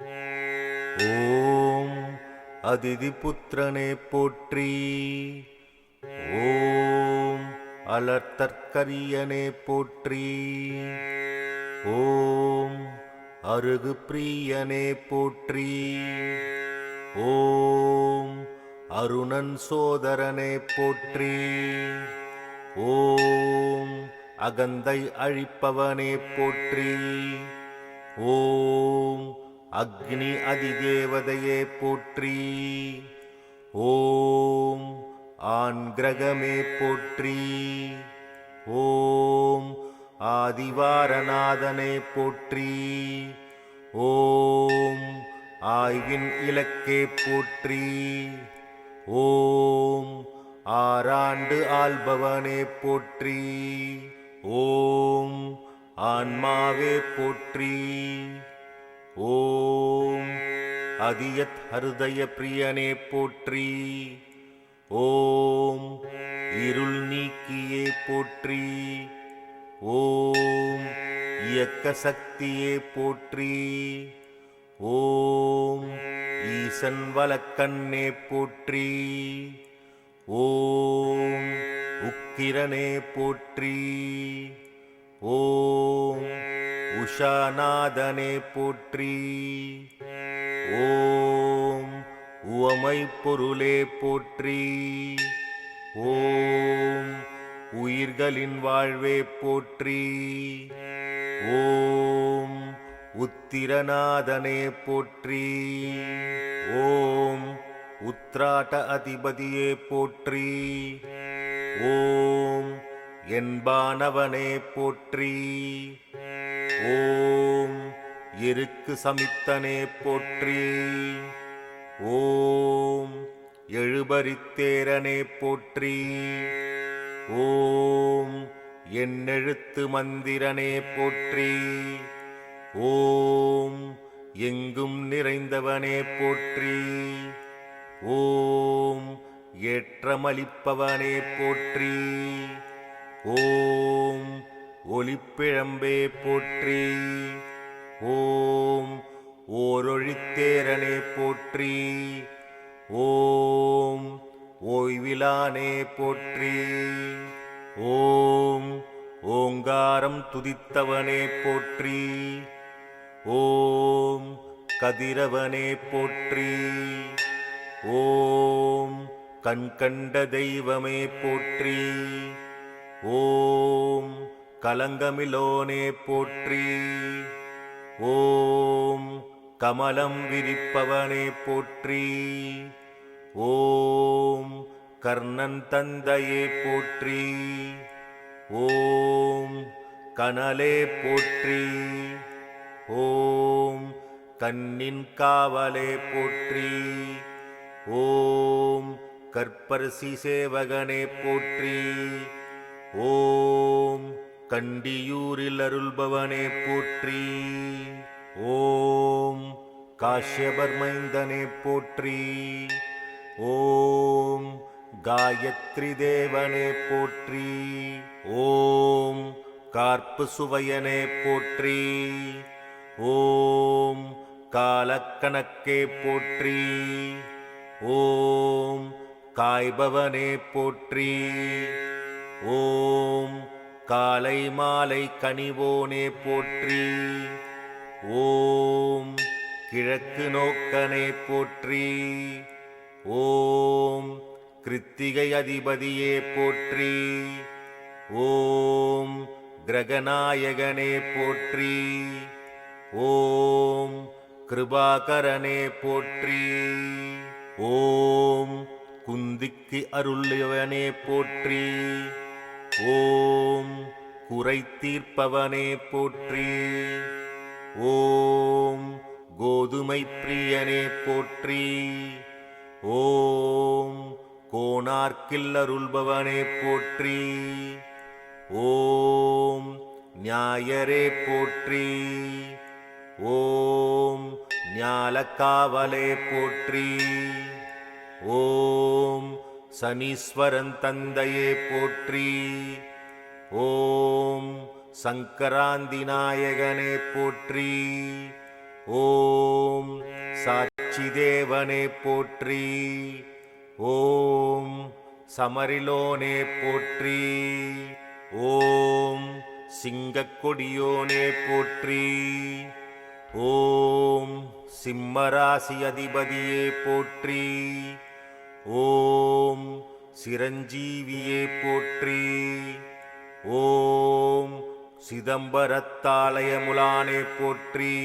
ஓம் அதிதி புத்திரனே போற்றி. ஓம் அலர்த்தற்கரியனே போற்றி. ஓம் அருகு பிரியனே போற்றி. ஓம் அருணன் சோதரனே போற்றி. ஓம் அகந்தை அழிப்பவனே போற்றி. ஓம் அக்னி அதிதேவதையே போற்றி. ஓம் ஆண் கிரகமே போற்றி. ஓம் ஆதிவாரநாதனே போற்றி. ஓம் ஆய்வின் இலக்கே போற்றி. ஓம் ஆறாண்டு ஆள்பவனே போற்றி. ஓம் ஆன்மாவே போற்றி. ஓம் அதியத் ஹருதய பிரியனே போற்றி. ஓம் இருள் நீக்கியே போற்றி. ஓம் இயக்க சக்தியே போற்றி. ஓம் ஈசன் வலக்கண்ணே போற்றி. ஓம் உக்கிரனே போற்றி. உஷாநாதனே போற்றி. ஓம் உவமை பொருளே போற்றி. ஓம் உயிர்களின் வாழ்வே போற்றி. ஓம் உத்திரநாதனே போற்றி. ஓம் உத்ராட்ட அதிபதியே போற்றி. ஓம் என்பானவனே போற்றி. ஓம் இருக்கு சமித்தனே போற்றி. ஓம் எழுபரித்தேரனே போற்றி. ஓம் எண்ணெழுத்து மந்திரனே போற்றி. ஓம் எங்கும் நிறைந்தவனே போற்றி. ஓம் ஏற்றமளிப்பவனே போற்றி. ஓம் ஒளிப்பிழம்பே போற்றி. ஓம் ஓரொழித்தேரனே போற்றி. ஓம் ஓய்விலானே போற்றி. ஓம் ஓங்காரம் துதித்தவனே போற்றி. ஓம் கதிரவனே போற்றி. ஓம் கண்கண்ட தெய்வமே போற்றி. ஓம் கலங்கமிலோனே போற்றி. ஓம் கமலம் விரிப்பவனே போற்றி. ஓம் கர்ணன் தந்தையே போற்றி. ஓம் கனலே போற்றி. ஓம் கண்ணின் காவலே போற்றி. ஓம் கற்பரசி சேவகனே போற்றி. ஓம் கண்டியூரில் அருள்பவனே போற்றி. ஓம் காஷ்யபர்மைந்தனே போற்றி. ஓம் காயத்ரி தேவனே போற்றி. ஓம் கார்ப்பு சுவையனே போற்றி. ஓம் காலக்கணக்கே போற்றி. ஓம் காய்பவனே போற்றி. ஓம் காலை மாலை கனிவோனே போற்றி. ஓம் கிழக்கு நோக்கனே போற்றி. ஓம் கிருத்திகை அதிபதியே போற்றி. ஓம் கிரகநாயகனே போற்றி. ஓம் கிருபாகரனே போற்றி. ஓம் குந்திக்கு அருள்யவனே போற்றி. ஓம் குறை தீர்ப்பவனே போற்றி. ஓம் கோதுமை பிரியனே போற்றி. ஓம் கோணார்க்கில்லருள்பவனே போற்றி. ஓம் ஞாயரே போற்றி. ஓம் ஞாலக்காவலே போற்றி. ஓம் சனீஸ்வரன் தந்தையே போற்றி. ஓம் சங்கராந்தி நாயகனே போற்றி. ஓம் சாட்சி தேவனே போற்றி. ஓம் சமரிலோனே போற்றி. ஓம் சிங்கக்கொடியோனே போற்றி. ஓம் சிம்மராசி அதிபதியே போற்றி. ஓம் சிரஞ்சீவியே போற்றி. ஓம் சிதம்பரத்தாலயமுலானே போற்றி.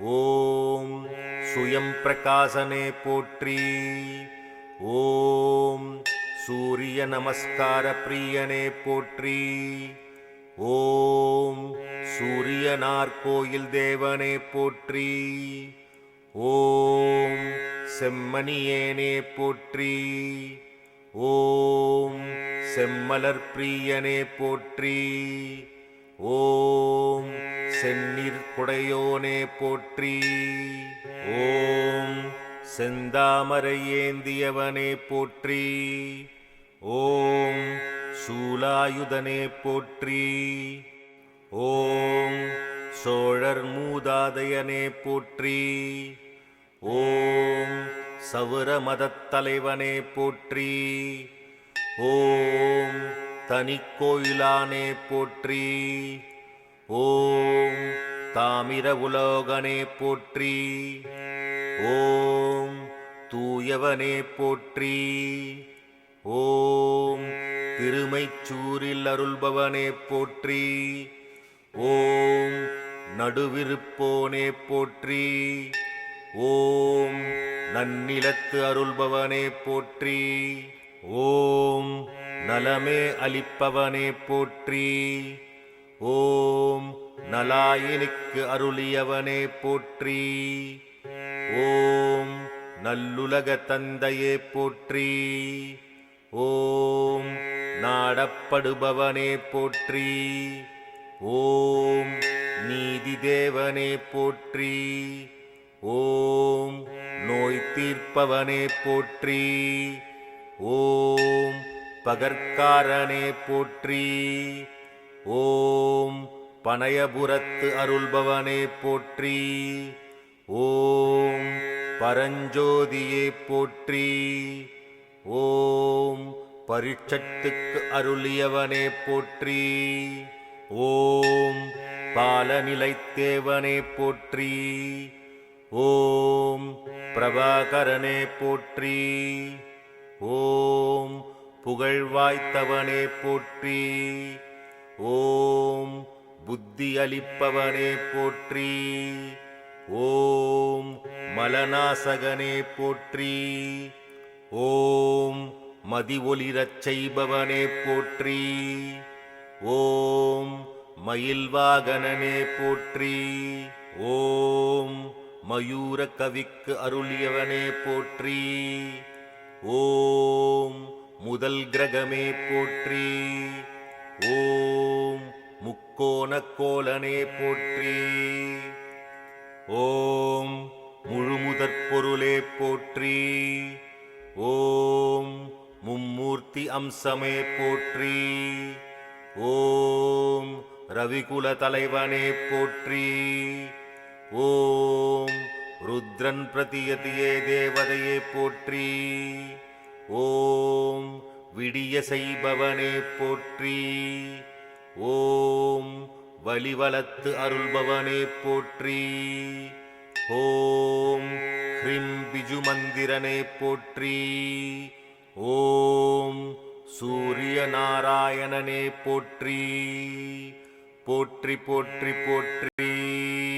ஓம் சுயம் பிரகாசனே போற்றி. ஓம் சூரிய நமஸ்கார பிரியனே போற்றி. ஓம் சூரியனார் கோயில் தேவனே போற்றி. ஓம் செம்மணியேனே போற்றி. ஓம் செம்மலர் பிரியனே போற்றி. ஓம் செந்நீர் குடையோனே போற்றி. ஓம் செந்தாமரை ஏந்தியவனே போற்றி. ஓம் சூலாயுதனே போற்றி. ஓம் சோழர் மூதாதையனே போற்றி. ஓம் சவுர மதத் தலைவனே போற்றி. ஓம் தனிக்கோயிலானே போற்றி. ஓம் தாமிர உலோகனே போற்றி. ஓம் தூயவனே போற்றி. ஓம் திருமைச்சூரில் அருள்பவனே போற்றி. ஓம் நடுவிருப்போனே போற்றி. ஓம் நன்னிலத்து அருள்பவனே போற்றி. ஓம் நலமே அளிப்பவனே போற்றி. ஓம் நலாயினுக்கு அருளியவனே போற்றி. ஓம் நல்லுலக தந்தையே போற்றி. ஓம் நாடப்படுபவனே போற்றி. ஓம் நீதி தேவனே போற்றி. ஓம் நோய் தீர்ப்பவனே போற்றி. ஓம் பகற்காரனே போற்றி. ஓம் பனையபுரத்து அருள்பவனே போற்றி. ஓம் பரஞ்சோதியே போற்றி. ஓம் பரிட்சத்துக்கு அருளியவனே போற்றி. ஓம் பாலநிலைத்தேவனே போற்றி. ஓம் பிரபாகரனே போற்றி. ஓம் புகழ்வாய்த்தவனே போற்றி. ஓம் புத்தி அளிப்பவனே போற்றி. ஓம் மலநாசகனே போற்றி. ஓம் மதி ஒளிரச் செய்பவனே போற்றி. ஓம் மயில்வாகனனே போற்றி. ஓம் மயூர கவிக்கு அருளியவனே போற்றி. ஓம் முதல் கிரகமே போற்றி. ஓம் முக்கோண கோலனே போற்றி. ஓம் முழுமுதற் பொருளே போற்றி. ஓம் மும்மூர்த்தி அம்சமே போற்றி. ஓம் ரவிகுல தலைவனே போற்றி. ஓம் ருத்ரன் பிரதியதியே தேவதையே போற்றி. ஓம் விடிய செய்பவனே போற்றி. ஓம் வலிவலத்து அருள்பவனே போற்றி. ஓம் ஹ்ரிம் பிஜு மந்திரனே போற்றி. ஓம் சூரிய நாராயணனே போற்றி. போற்றி போற்றி போற்றி.